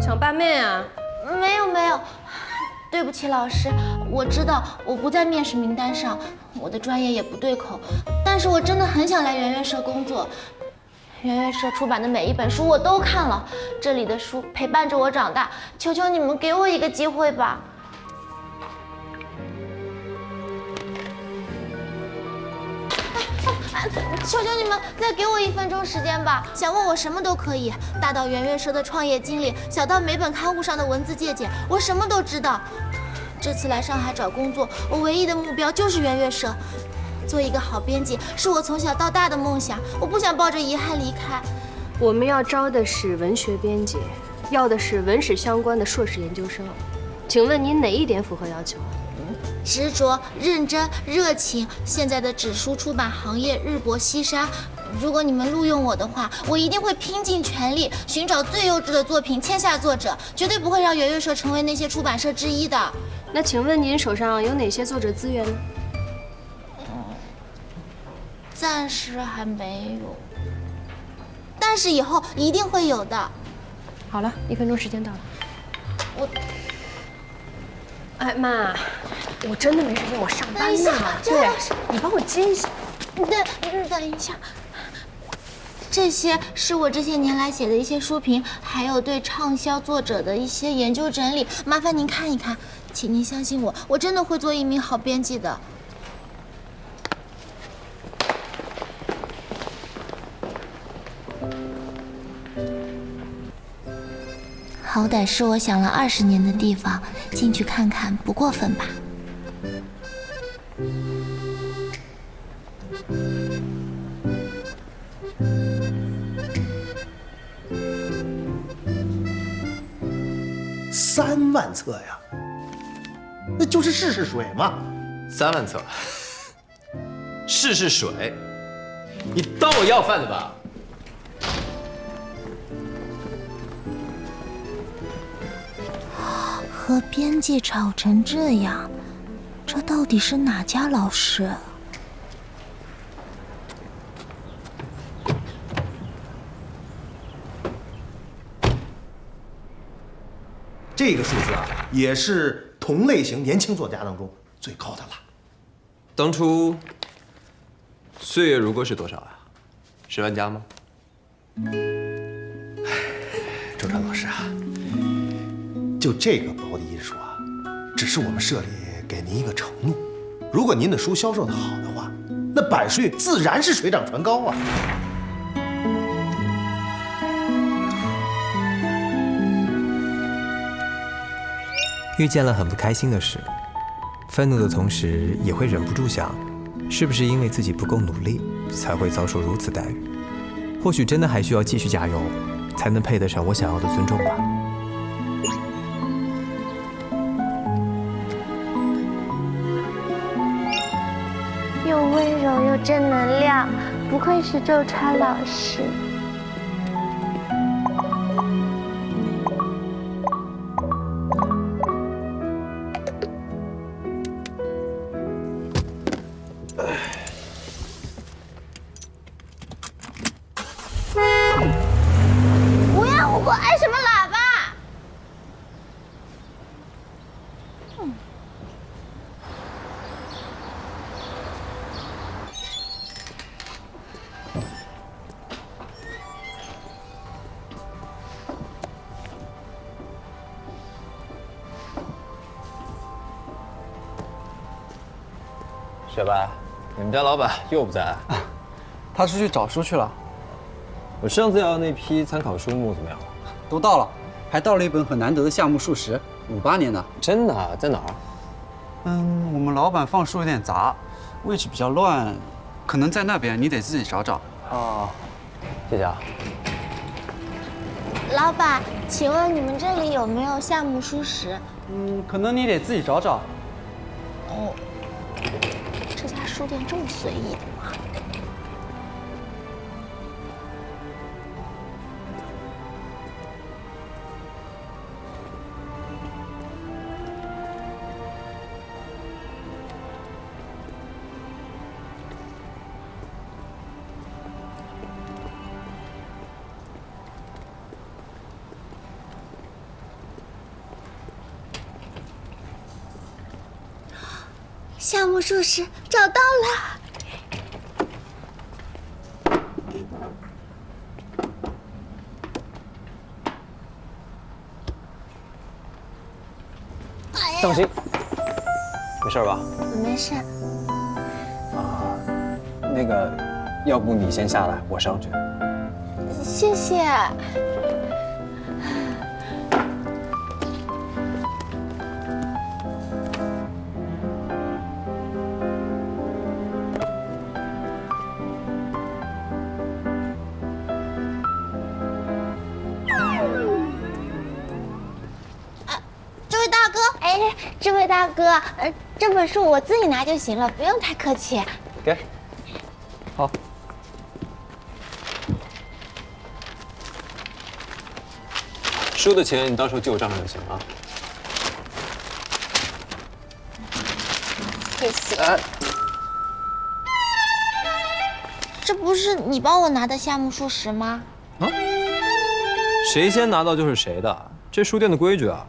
想拌面啊？没有没有，对不起老师，我知道我不在面试名单上，我的专业也不对口，但是我真的很想来圆圆社工作。圆圆社出版的每一本书我都看了，这里的书陪伴着我长大，求求你们给我一个机会吧。求求你们再给我一分钟时间吧！想问我什么都可以，大到圆月社的创业经历，小到每本刊物上的文字借鉴，我什么都知道。这次来上海找工作，我唯一的目标就是圆月社。做一个好编辑是我从小到大的梦想，我不想抱着遗憾离开。我们要招的是文学编辑，要的是文史相关的硕士研究生。请问您哪一点符合要求？执着、认真、热情。现在的纸书出版行业日薄西山，如果你们录用我的话，我一定会拼尽全力寻找最优质的作品，签下作者，绝对不会让圆圆社成为那些出版社之一的。那请问您手上有哪些作者资源呢？暂时还没有，但是以后一定会有的。好了，一分钟时间到了。我，哎妈，我真的没时间，我上班呢。对，你帮我接一下。等，嗯等一下，这些是我这些年来写的一些书评，还有对畅销作者的一些研究整理，麻烦您看一看，请您相信我，我真的会做一名好编辑的。好歹是我想了二十年的地方，进去看看不过分吧？三万册呀，那就是试试水嘛。三万册，试试水，你当我要饭的吧？和编辑吵成这样，这到底是哪家老师？这个数字啊，也是同类型年轻作家当中最高的了。当初《岁月如歌》是多少啊？十万加吗？周川老师啊，就这个薄的印数啊，只是我们社里给您一个承诺。如果您的书销售的好的话，那版税自然是水涨船高啊。遇见了很不开心的事，愤怒的同时也会忍不住想，是不是因为自己不够努力，才会遭受如此待遇？或许真的还需要继续加油，才能配得上我想要的尊重吧。又温柔又正能量，不愧是周川老师。雪白，你们家老板又不在。他出去找书去了，我上次要的那批参考书目怎么样了？都到了，还到了一本很难得的夏目漱石，五八年的。真的啊？在哪儿？嗯，我们老板放书有点杂，位置比较乱，可能在那边，你得自己找找。哦，谢谢啊。老板，请问你们这里有没有夏目漱石？嗯，可能你得自己找找。哦，书店这么随意。夏目漱石找到了。当心，没事吧？没事，啊那个，要不你先下来，我上去。谢谢。呃，这本书我自己拿就行了，不用太客气。给。好。书的钱你到时候记我账上就行啊。谢谢。这不是你帮我拿的夏目漱石吗？啊谁先拿到就是谁的，这书店的规矩啊。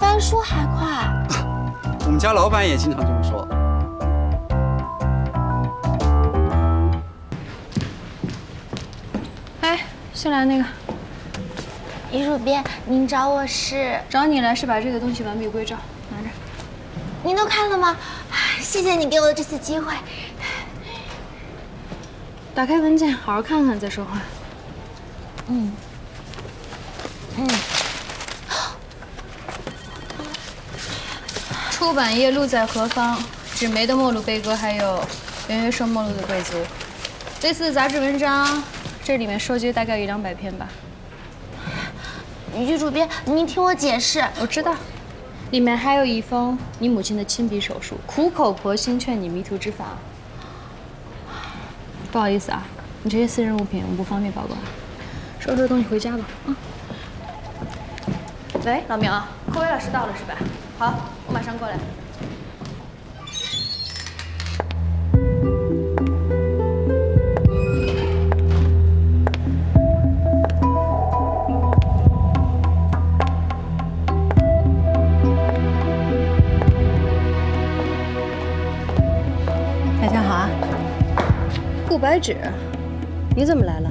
翻书还快？我们家老板也经常这么说。哎，先来那个，女主编，您找我是？找你来是把这个东西完璧归赵，拿着。您都看了吗？唉谢谢你给我的这次机会。打开文件，好好看看再说话。嗯，嗯，出版业路在何方？纸媒的末路悲歌，还有圆月社末路的贵族。类似的杂志文章，这里面收集大概有一两百篇吧。女主编，您听我解释。我知道，里面还有一封你母亲的亲笔手书，苦口婆心劝你迷途知返。不好意思啊，你这些私人物品我们不方便保管，收拾东西回家吧。啊。喂，老苗，寇伟老师到了是吧？好，我马上过来。大家好啊，顾白芷，你怎么来了？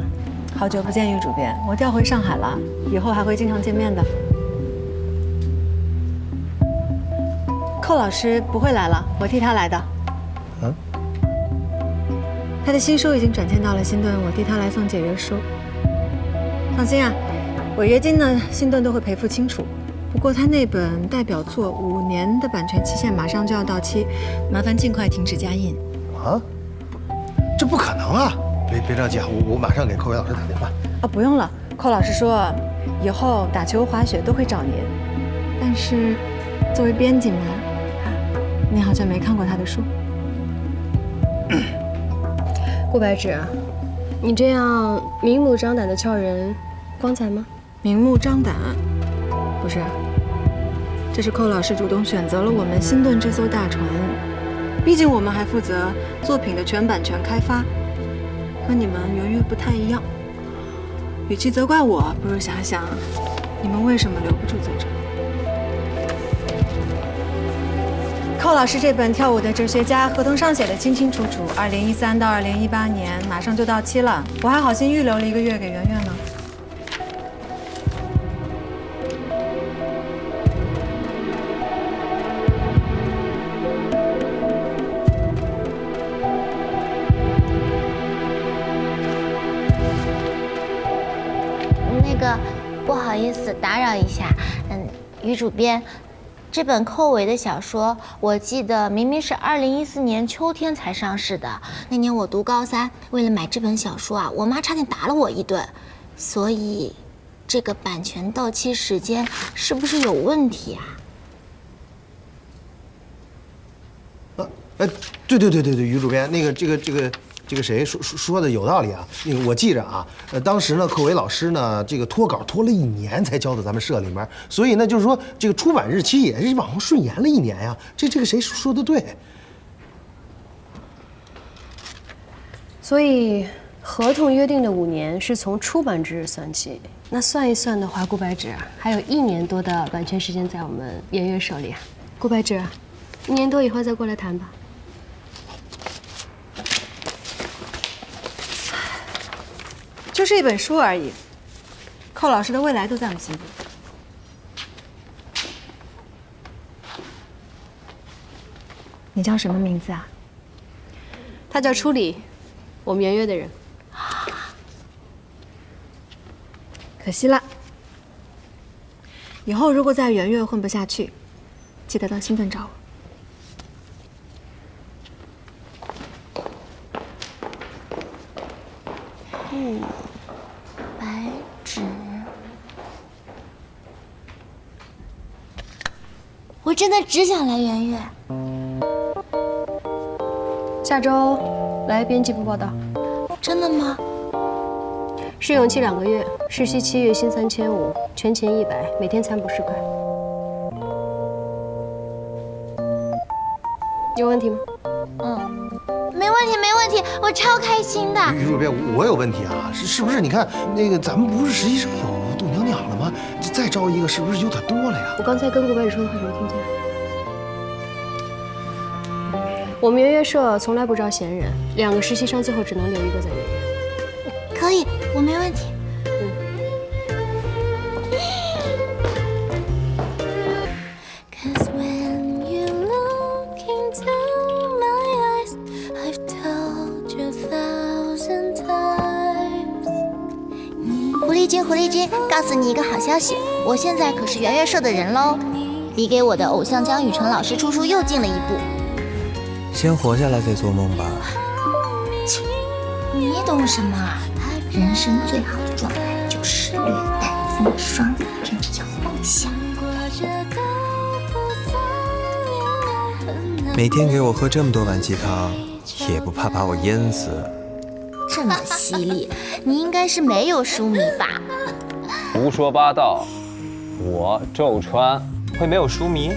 好久不见，于主编，我调回上海了，以后还会经常见面的。寇老师不会来了，我替他来的。嗯？他的新书已经转签到了新顿，我替他来送解约书。放心啊，违约金呢，新顿都会赔付清楚。不过他那本代表作五年的版权期限马上就要到期，麻烦尽快停止加印。啊？这不可能啊！别别着急啊，我我马上给寇伟老师打电话。啊，不用了。寇老师说，以后打球、滑雪都会找您。但是，作为编辑嘛，啊，您好像没看过他的书。顾白芷，你这样明目张胆的撬人，光彩吗？明目张胆，不是。这是寇老师主动选择了我们新顿这艘大船，毕竟我们还负责作品的全版权开发，和你们圆月不太一样。与其责怪我，不如想想你们为什么留不住作者。寇老师这本《跳舞的哲学家》合同上写的清清楚楚，二零一三到二零一八年马上就到期了，我还好心预留了一个月给圆圆呢。那个，不好意思打扰一下，嗯，于主编，这本寇伟的小说，我记得明明是二零一四年秋天才上市的。那年我读高三，为了买这本小说啊，我妈差点打了我一顿。所以，这个版权到期时间是不是有问题啊？呃，哎，对对对对对，于主编，那个这个这个这个谁说说的有道理啊？那个我记着啊，呃，当时呢，寇伟老师呢，这个拖稿拖了一年才交到咱们社里面，所以呢，就是说这个出版日期也是往后顺延了一年呀。这这个谁说的对？所以合同约定的五年是从出版之日算起，那算一算的话，顾白芷还有一年多的版权时间在我们圆月手里啊。顾白芷，一年多以后再过来谈吧。就是一本书而已，寇老师的未来都在我们心里。你叫什么名字啊？他叫初里，我们圆月的人。可惜了，以后如果在圆月混不下去，记得到新顿找我。真的只想来圆月。下周来编辑部报道，真的吗？试用期两个月，实习期月薪三千五，全勤一百，每天餐补十块。有问题吗？嗯，没问题，没问题，我超开心的。于主编，我有问题啊，是是不是？你看那个，咱们不是实习生有度娘娘了吗？再招一个，是不是有点多了呀？我刚才跟顾白芷说的话，你没听见？我们圆月社从来不招闲人，两个实习生最后只能留一个在圆月。可以，我没问题。Cause when you look into my eyes, I've told you a thousand times. 狐狸精，狐狸精，告诉你一个好消息，我现在可是圆月社的人喽，离给我的偶像江雨晨老师出书又近了一步。先活下来再做梦吧。你懂什么啊？人生最好的状态就是略带风霜，这叫梦想。每天给我喝这么多碗鸡汤，也不怕把我淹死。这么犀利，你应该是没有书迷吧？胡说八道！我周川会没有书迷？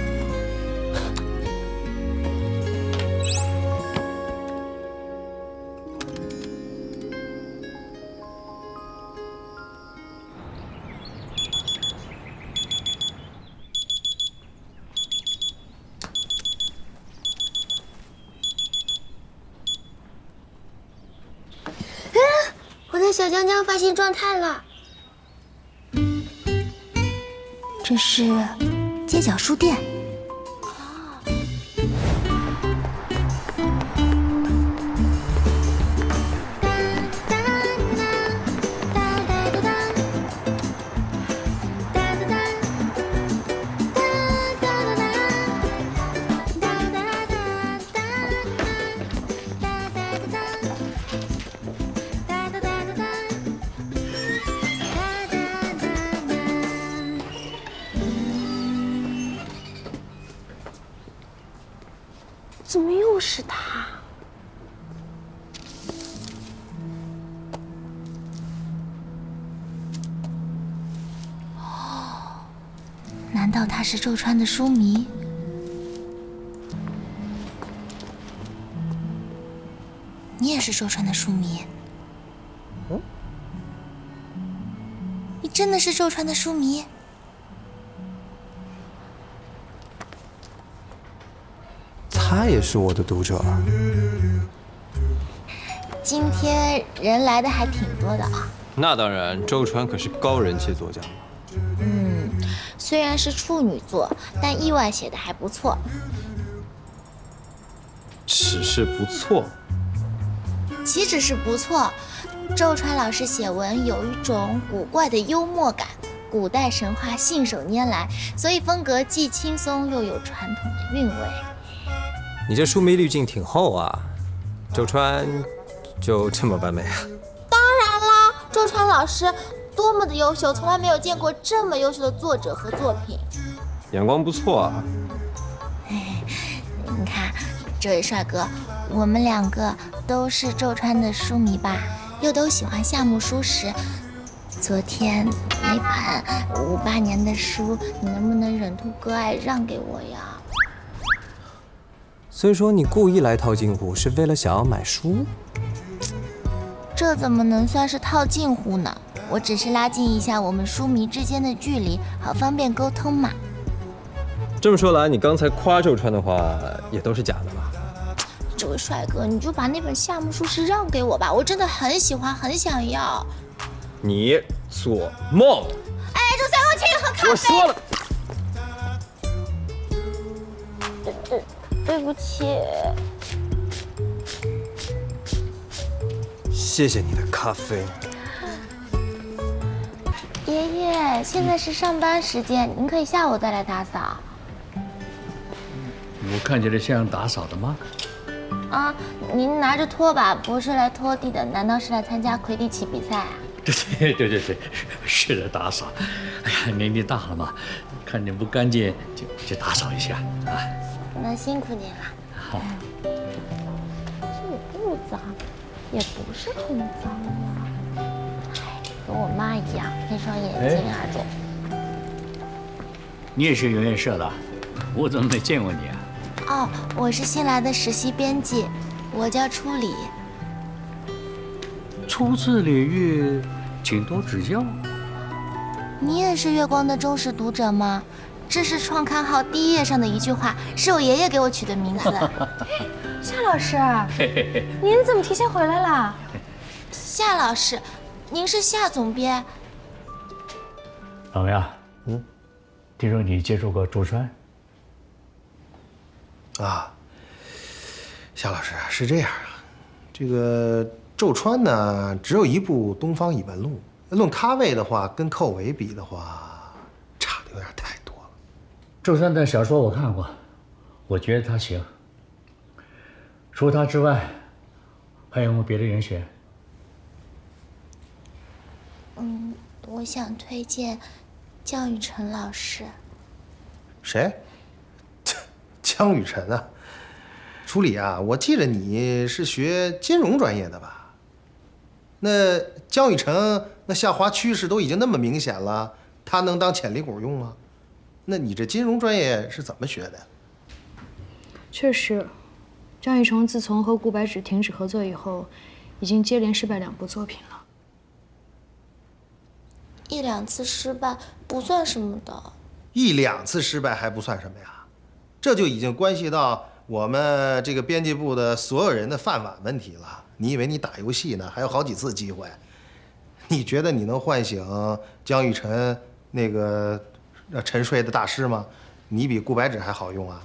状态了，这是街角书店。难道他是周川的书迷？你也是周川的书迷？你真的是周川的书迷？他也是我的读者。今天人来的还挺多的啊。那当然，周川可是高人气作家。嗯，虽然是处女座，但意外写的还不错。只是不错。岂止是不错，周川老师写文有一种古怪的幽默感，古代神话信手拈来，所以风格既轻松又有传统的韵味。你这书迷滤镜挺厚啊，周川就这么完美啊？当然啦，周川老师多么的优秀，从来没有见过这么优秀的作者和作品。眼光不错啊。你看，这位帅哥，我们两个都是周川的书迷吧，又都喜欢夏目漱石。昨天那本五八年的书，你能不能忍痛割爱让给我呀？所以说你故意来套近乎，是为了想要买书？这怎么能算是套近乎呢？我只是拉近一下我们书迷之间的距离，好方便沟通嘛。这么说来，你刚才夸周川的话也都是假的吧？这位帅哥，你就把那本夏目漱石让给我吧，我真的很喜欢，很想要。你做梦！哎，周三，我请你喝咖啡。我说了，对对，对不起。谢谢你的咖啡。爷爷，现在是上班时间，您可以下午再来打扫。我看起来像打扫的吗？啊，您拿着拖把，不是来拖地的，难道是来参加魁地奇比赛啊？对对对对对，是来，打扫。哎呀，年纪大了嘛，看见不干净就就打扫一下啊。那辛苦您了。好，这也不脏，也不是很脏啊。哎，跟我妈一样，那双眼睛啊，总。你也是圆圆社的，我怎么没见过你啊？哦，我是新来的实习编辑，我叫初里。初次领域，请多指教。你也是月光的忠实读者吗？这是创刊号第一页上的一句话，是我爷爷给我取的名字。夏老师，您怎么提前回来了？夏老师，您是夏总编。怎么样，嗯，听说你接触过周川？啊，夏老师啊，是这样啊，这个周川呢，只有一部《东方异闻录》，论咖位的话，跟寇伟比的话，差的有点太多了。周川的小说我看过，我觉得他行。除了他之外，还有没有别的人选？嗯，我想推荐江雨晨老师。谁？江雨晨啊，楚理啊，我记得你是学金融专业的吧？那江雨晨那下滑趋势都已经那么明显了，他能当潜力股用吗？那你这金融专业是怎么学的？确实，张雨成自从和顾白芷停止合作以后，已经接连失败两部作品了。一两次失败不算什么的。一两次失败还不算什么呀？这就已经关系到我们这个编辑部的所有人的饭碗问题了。你以为你打游戏呢，还有好几次机会？你觉得你能唤醒江雨晨那个沉睡的大师吗？你比顾白芷还好用啊！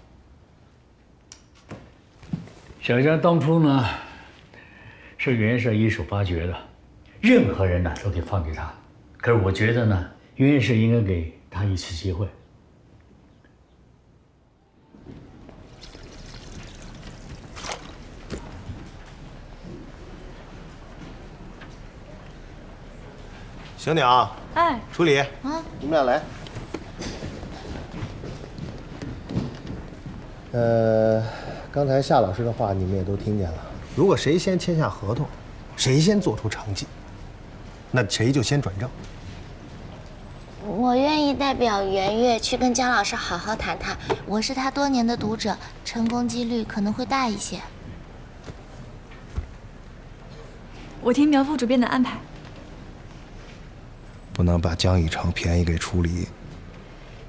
小江当初呢，是袁社一手发掘的，任何人呢都得放给他。可是我觉得呢，院士应该给他一次机会。醒醒啊！哎，楚理，啊，你们俩来。呃，刚才夏老师的话你们也都听见了。如果谁先签下合同，谁先做出成绩，那谁就先转正。我愿意代表圆月去跟姜老师好好谈谈。我是他多年的读者，成功几率可能会大一些。我听苗副主编的安排。不能把江以诚便宜给处理，